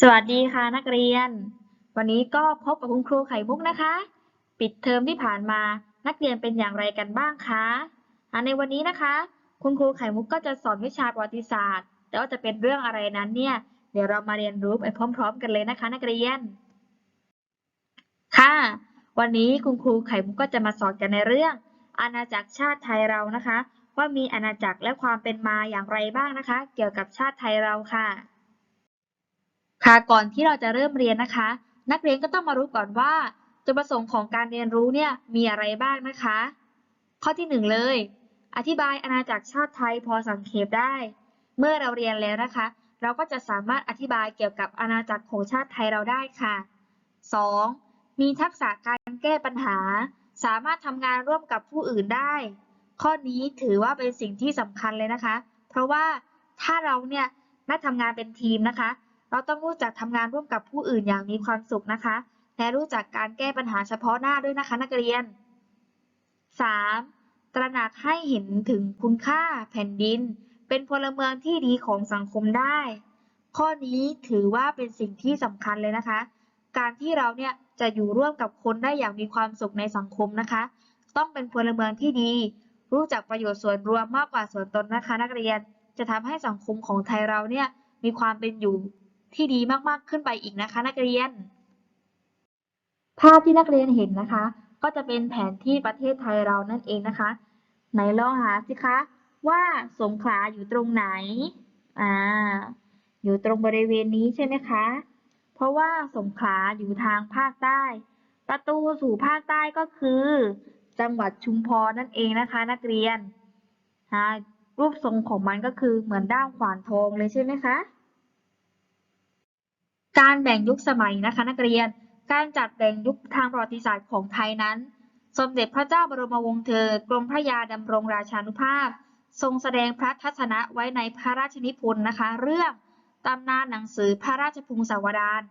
สวัสดีค่ะนักเรียน วันนี้ก็พบกับคุณครูไข่มุกนะคะ ปิดเทอมที่ผ่านมานักเรียนเป็นอย่างไรกันบ้างคะในวันนี้นะคะ คุณครูไข่มุกก็จะสอนวิชาประวัติศาสตร์ แต่ว่าจะเป็นเรื่องอะไรนั้นเนี่ยเดี๋ยวเรามาเรียนรู้ไปพร้อม ๆ กันเลยนะคะ นักเรียน ค่ะ วันนี้คุณครูไข่มุกก็จะมาสอนกันในเรื่อง อาณาจักรชาติไทยเรานะคะ ว่ามีอาณาจักรและความเป็นมาอย่างไรบ้างนะคะ เกี่ยวกับชาติไทยเราค่ะ ค่ะก่อนที่เราจะเริ่มเรียนนะคะ นักเรียนก็ต้องมารู้ก่อนว่าจุดประสงค์ของการเรียนรู้เนี่ยมีอะไรบ้างนะคะ ข้อที่หนึ่งเลย อธิบายอาณาจักรชาติไทยพอสังเขปได้ เมื่อเราเรียนแล้วนะคะ เราก็จะสามารถอธิบายเกี่ยวกับอาณาจักรของชาติไทยเราได้ค่ะ 2. มีทักษะการแก้ปัญหา สามารถทำงานร่วมกับผู้อื่นได้ ข้อนี้ถือว่าเป็นสิ่งที่สำคัญเลยนะคะ เพราะว่าถ้าเราเนี่ยได้ทำงานเป็นทีมนะคะ เราต้องรู้จักทำงานร่วมกับผู้อื่นอย่างมีความสุขนะคะ และรู้จักการแก้ปัญหาเฉพาะหน้าด้วยนะคะนักเรียน 3. ตระหนักให้เห็นถึงคุณค่าแผ่นดิน เป็นพลเมืองที่ดีของสังคมได้ ข้อนี้ถือว่าเป็นสิ่งที่สำคัญเลยนะคะ การที่เราเนี่ยจะอยู่ร่วมกับคนได้อย่างมีความสุขในสังคมนะคะ ต้องเป็นพลเมืองที่ดี รู้จักประโยชน์ส่วนรวมมากกว่าส่วนตนนะคะ นักเรียนจะทำให้สังคมของไทยเราเนี่ยมีความเป็นอยู่ ที่ดีมากๆขึ้นไปอีกนะคะ นักเรียน ภาพที่นักเรียนเห็นนะคะ ก็จะเป็นแผนที่ประเทศไทยเรานั่นเองนะคะ ไหนลองหาสิคะ ว่าสงขลาอยู่ตรงไหนอ่าอยู่ตรงบริเวณนี้ใช่ไหมคะ เพราะว่าสงขลาอยู่ทางภาคใต้ ประตูสู่ภาคใต้ก็คือ จังหวัดชุมพรนั่นเองนะคะ นักเรียนรูปทรงของมันก็คือเหมือนด้ามขวานทองเลยใช่ไหมคะ การแบ่งยุคสมัยนะคะนักเรียน การจัดแบ่งยุคทางประวัติศาสตร์ของไทยนั้น สมเด็จพระเจ้าบรมวงศ์เธอกรมพระยาดำรงราชานุภาพ ทรงแสดงพระทัศนะไว้ในพระราชนิพนธ์นะคะ เรื่องตำนานหนังสือพระราชพงศาวดาร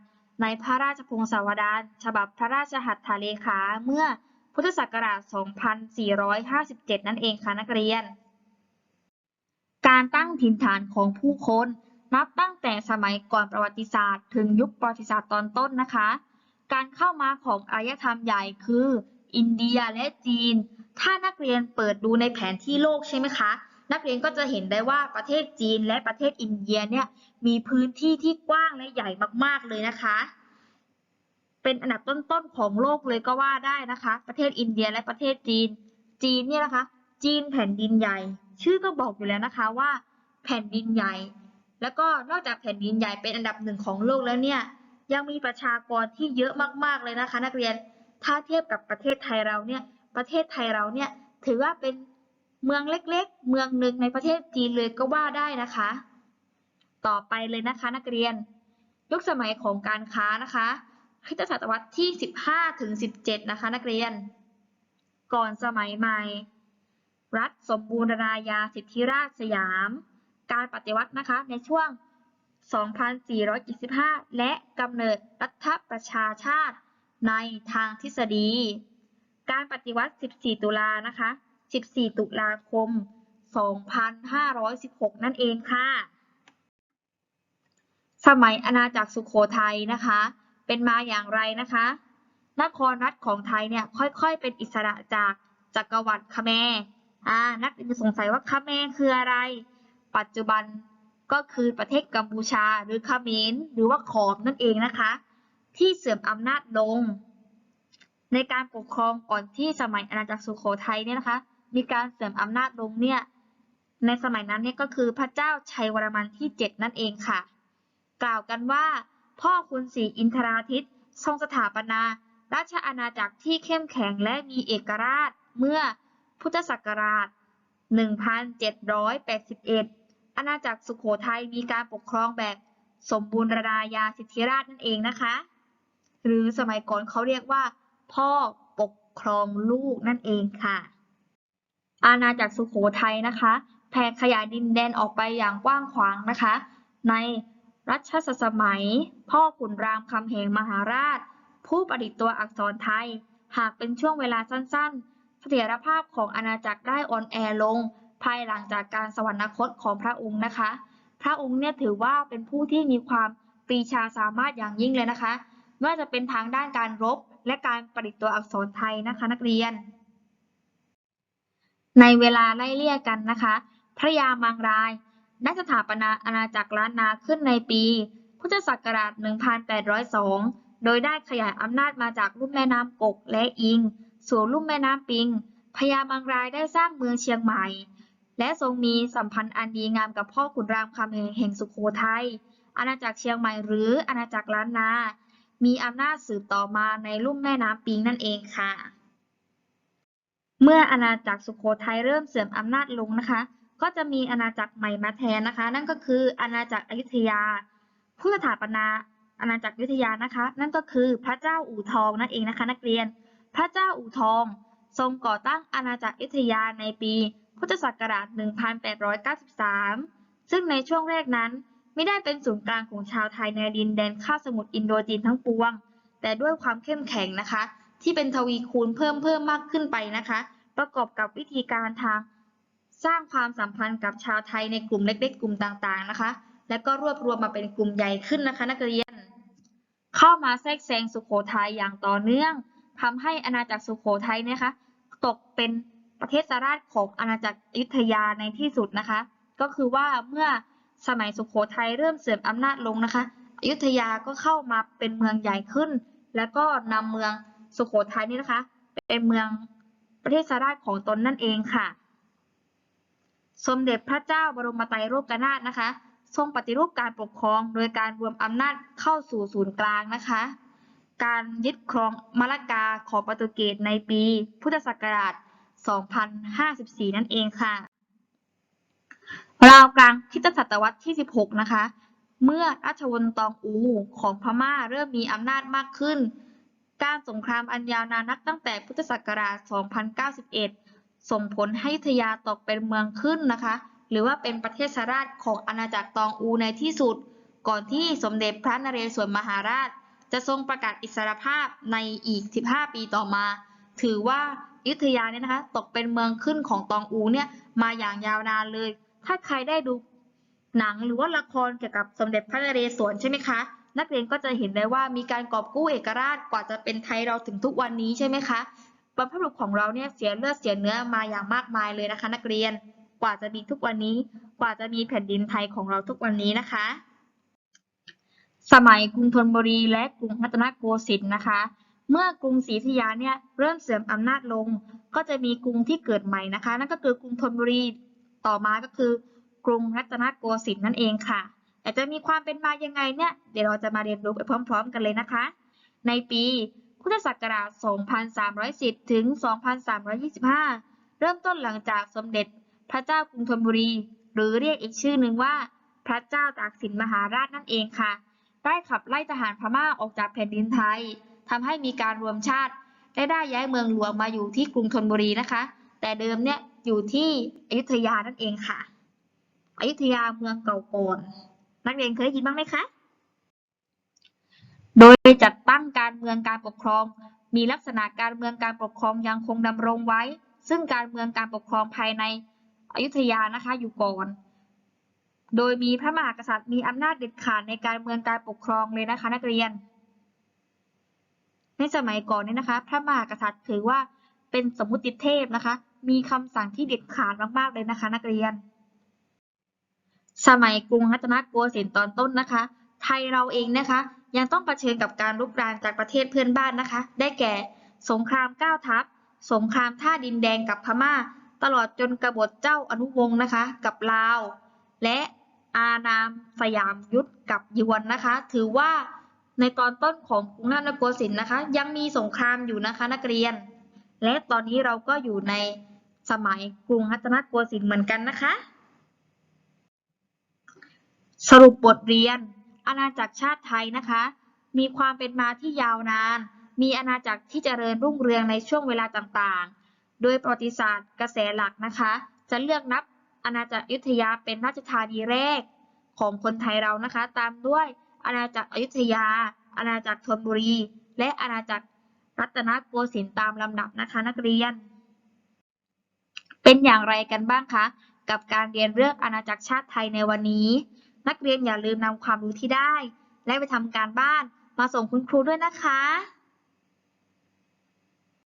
ในพระราชพงศาวดารฉบับพระราชหัตถเลขาเมื่อพุทธศักราช 2457 นั่นเองค่ะนักเรียน การตั้งถิ่นฐานของผู้คน นับตั้งแต่สมัยก่อนประวัติศาสตร์ ถึงยุคประวัติศาสตร์ตอนต้นนะคะ การเข้ามาของอารยธรรมใหญ่คือ อินเดียและจีน ถ้านักเรียนเปิดดูในแผนที่โลกใช่ไหมคะ นักเรียนก็จะเห็นได้ว่าประเทศจีนและประเทศอินเดียเนี่ยมีพื้นที่ที่กว้างและใหญ่มากๆเลยนะคะ เป็นอันดับต้นๆของโลกเลยก็ว่าได้นะคะ ประเทศอินเดียและประเทศจีน จีนเนี่ยนะคะ จีนแผ่นดินใหญ่ ชื่อก็บอกอยู่แล้วนะคะว่า แผ่นดินใหญ่ แล้วก็นอกจากแผ่นดินใหญ่เป็นอันดับหนึ่งของโลกแล้วเนี่ย ยังมีประชากรที่เยอะมากๆเลยนะคะ นักเรียน ถ้าเทียบกับประเทศไทยเราเนี่ย ประเทศไทยเราเนี่ยถือว่าเป็นเมืองเล็กๆ เมืองหนึ่งในประเทศจีนเลยก็ว่าได้นะคะ ต่อไปเลยนะคะนักเรียน ยุคสมัยของการค้านะคะคริสตศตวรรษที่ 15 ถึง 17 นะคะ นักเรียน ก่อนสมัยใหม่ รัฐสมบูรณาญาสิทธิราชสยาม การปฏิวัตินะคะในช่วง 2425และกำเนิดรัฐประชาชาติในทางทฤษฎี การปฏิวัติ 14 ตุลานะคะ 14 ตุลาคม 2516 นั่นเองค่ะ สมัยอาณาจักรสุโขทัยนะคะ เป็นมาอย่างไรนะคะ นครรัฐของไทยเนี่ยค่อยๆ เป็นอิสระจากจักรวรรดิคแมอ่านักเรียนสงสัยว่าคแมคืออะไร ปัจจุบันก็คือประเทศกัมพูชาหรือเขมรหรือว่าขอมนั่นเองนะคะ ที่เสื่อมอำนาจลง ในการปกครองก่อนที่สมัยอาณาจักรสุโขทัยเนี่ยนะคะ มีการเสื่อมอำนาจลงเนี่ยในสมัยนั้นเนี่ยก็คือพระเจ้าชัยวรมันที่ 7 นั่นเองค่ะ กล่าวกันว่า พ่อคุณศรีอินทราทิตทรงสถาปนา ราชอาณาจักรที่เข้มแข็งและมีเอกราชเมื่อพุทธศักราช 1781 อาณาจักรสุโขทัยมีการปกครองแบบสมบูรณาญาสิทธิราชนั่นเองนะคะ หรือสมัยก่อนเขาเรียกว่า พ่อปกครองลูกนั่นเองค่ะ อาณาจักรสุโขทัยนะคะ แผ่ขยายดินแดนออกไปอย่างกว้างขวางนะคะ ในรัชสมัย พ่อขุนรามคำแหงมหาราช ผู้ประดิษฐ์ตัวอักษรไทย หากเป็นช่วงเวลาสั้นๆ เสถียรภาพของอาณาจักรได้อ่อนแอลง ภายหลังจากการสวรรคตของพระองค์นะคะ พระองค์เนี่ยถือว่าเป็นผู้ที่มีความปรีชาสามารถอย่างยิ่งเลยนะคะไม่ว่าจะเป็นทางด้านการรบและการประดิษฐ์ตัวอักษรไทยนะคะนักเรียน ในเวลาไล่เลี่ยกันนะคะ พระยามังรายได้สถาปนาอาณาจักรล้านนาขึ้นในปี พุทธศักราช 1802 โดยได้ขยายอำนาจมาจากลุ่มแม่น้ำกกและอิง สู่ลุ่มแม่น้ำปิง พญามังรายได้สร้างเมืองเชียงใหม่ และทรงมีสัมพันธ์อันดีงามกับพ่อขุนรามคำแหงแห่งสุโขทัย อาณาจักรเชียงใหม่หรืออาณาจักรล้านนา มีอำนาจสืบต่อมาในลุ่มแม่น้ำปิงนั่นเองค่ะ เมื่ออาณาจักรสุโขทัยเริ่มเสื่อมอำนาจลงนะคะ ก็จะมีอาณาจักรใหม่มาแทนนะคะ นั่นก็คืออาณาจักรอยุธยา ผู้สถาปนาอาณาจักรอยุธยานะคะ นั่นก็คือพระเจ้าอู่ทองนั่นเองนะคะ นักเรียน พระเจ้าอู่ทอง ทรงก่อตั้งอาณาจักรอยุธยาในปี พุทธศักราช 1893 ซึ่งในช่วงแรกนั้นไม่ได้เป็นศูนย์กลางของชาวไทยในดินแดนคาบสมุทรอินโดจีนทั้งปวง แต่ด้วยความเข้มแข็งนะคะ ที่เป็นทวีคูณเพิ่มเพิ่มมากขึ้นไปนะคะ ประกอบกับวิธีการทาง สร้างความสัมพันธ์กับชาวไทยในกลุ่มเล็กๆ กลุ่มต่างๆนะคะ และก็รวบรวมมาเป็นกลุ่มใหญ่ขึ้นนะคะนักเรียน เข้ามาแทรกแซงสุโขทัยอย่างต่อเนื่องทำให้อาณาจักรสุโขทัยเนยนะคะ ตกเป็น ประเทศราชของอาณาจักรอยุธยาในที่สุดนะคะ ก็คือว่าเมื่อสมัยสุโขทัยเริ่มเสื่อมอำนาจลงนะคะอยุธยาก็เข้ามาเป็นเมืองใหญ่ขึ้น แล้วก็นำเมืองสุโขทัยนี่นะคะ เป็นเมืองประเทศราชของตนนั่นเองค่ะ สมเด็จพระเจ้าบรมไตรโลกนาถนะคะ ทรงปฏิรูปการปกครองโดยการรวมอำนาจเข้าสู่ศูนย์กลางนะคะการยึดครองมะละกาของโปรตุเกสในปีพุทธศักราช 2054 นั่นเองค่ะ ราวกลางคริสตศตวรรษที่ 16 นะคะ เมื่อราชวงศ์ตองอูของพม่าเริ่มมีอำนาจมากขึ้น การสงครามอันยาวนานนับตั้งแต่พุทธศักราช 2091 ส่งผลให้ยุธยาตกเป็นเมืองขึ้นนะคะ หรือว่าเป็นประเทศราชของอาณาจักรตองอูในที่สุด ก่อนที่สมเด็จพระนเรศวรมหาราช จะทรงประกาศอิสรภาพในอีก 15 ปีต่อมา ถือว่า อยุธยาเนี่ยนะคะ ตกเป็นเมืองขึ้นของตองอูเนี่ยมาอย่างยาวนานเลย ถ้าใครได้ดูหนังหรือว่าละครเกี่ยวกับสมเด็จพระนเรศวรใช่ไหมคะ นักเรียนก็จะเห็นได้ว่ามีการกอบกู้เอกราชกว่าจะเป็นไทยเราถึงทุกวันนี้ใช่ไหมคะบรรพบุรุษของเราเนี่ยเสียเลือดเสียเนื้อมาอย่างมากมายเลยนะคะ นักเรียนกว่าจะมีทุกวันนี้ กว่าจะมีแผ่นดินไทยของเราทุกวันนี้นะคะ สมัยกรุงธนบุรีและกรุงรัตนโกสินทร์นะคะ เมื่อกรุงศรีอยุธยาเนี่ยเริ่มเสื่อมอำนาจลง ก็จะมีกรุงที่เกิดใหม่นะคะ นั่นก็คือกรุงธนบุรีต่อมาก็คือกรุงรัตนโกสินทร์นั่นเองค่ะ แต่จะมีความเป็นมายังไงเนี่ยเดี๋ยวเราจะมาเรียนรู้ไปพร้อม ๆ กันเลยนะคะ ในปีพุทธศักราช 2310 ถึง 2325 เริ่มต้นหลังจากสมเด็จพระเจ้ากรุงธนบุรี หรือเรียกอีกชื่อหนึ่งว่าพระเจ้าตากสินมหาราชนั่นเองค่ะ ได้ขับไล่ทหารพม่าออกจากแผ่นดินไทย ทำให้มีการรวมชาติและได้ย้ายเมืองหลวงมาอยู่ที่กรุงธนบุรีนะคะ แต่เดิมเนี่ยอยู่ที่อยุธยานั่นเองค่ะ อยุธยาเมืองเก่าก่อนนักเรียนเคยได้ยินบ้างไหมคะ โดยจัดตั้งการเมืองการปกครอง มีลักษณะการเมืองการปกครองยังคงดำรงไว้ ซึ่งการเมืองการปกครองภายในอยุธยานะคะอยู่ก่อน โดยมีพระมหากษัตริย์มีอำนาจเด็ดขาดในการเมืองการปกครองเลยนะคะ นักเรียน ในสมัยก่อนเนี่ยนะคะ พระมหากษัตริย์ถือว่าเป็นสมมุติเทพนะคะ มีคำสั่งที่เด็ดขาดมากๆเลยนะคะ นักเรียน สมัยกรุงรัตนโกสินทร์ตอนต้นนะคะ ไทยเราเองนะคะ ยังต้องเผชิญกับการลุกรานจากประเทศเพื่อนบ้านนะคะ ได้แก่สงครามเก้าทัพ สงครามท่าดินแดงกับพม่า ตลอดจนกบฏเจ้าอนุวงศ์นะคะ กับลาว และอานามสยามยุทธกับยวนนะคะ ถือว่า ในตอนต้นของกรุงรัตนโกสินทร์นะคะ ยังมีสงครามอยู่นะคะนักเรียน และตอนนี้เราก็อยู่ในสมัยกรุงรัตนโกสินทร์เหมือนกันนะคะ สรุปบทเรียน อาณาจักรชาติไทยนะคะ มีความเป็นมาที่ยาวนาน มีอาณาจักรที่เจริญรุ่งเรืองในช่วงเวลาต่างๆ โดยประวัติศาสตร์กระแสหลักนะคะ จะเลือกนับอาณาจักรยุทธยาเป็นราชธานีแรกของคนไทยเรานะคะ ตามด้วย อาณาจักรอยุธยา อาณาจักรธนบุรี และอาณาจักรรัตนโกสินทร์ตามลำดับนะคะนักเรียน เป็นอย่างไรกันบ้างคะ กับการเรียนเรื่องอาณาจักรชาติไทยในวันนี้ นักเรียนอย่าลืมนำความรู้ที่ได้ และไปทำการบ้านมาส่งคุณครูด้วยนะคะ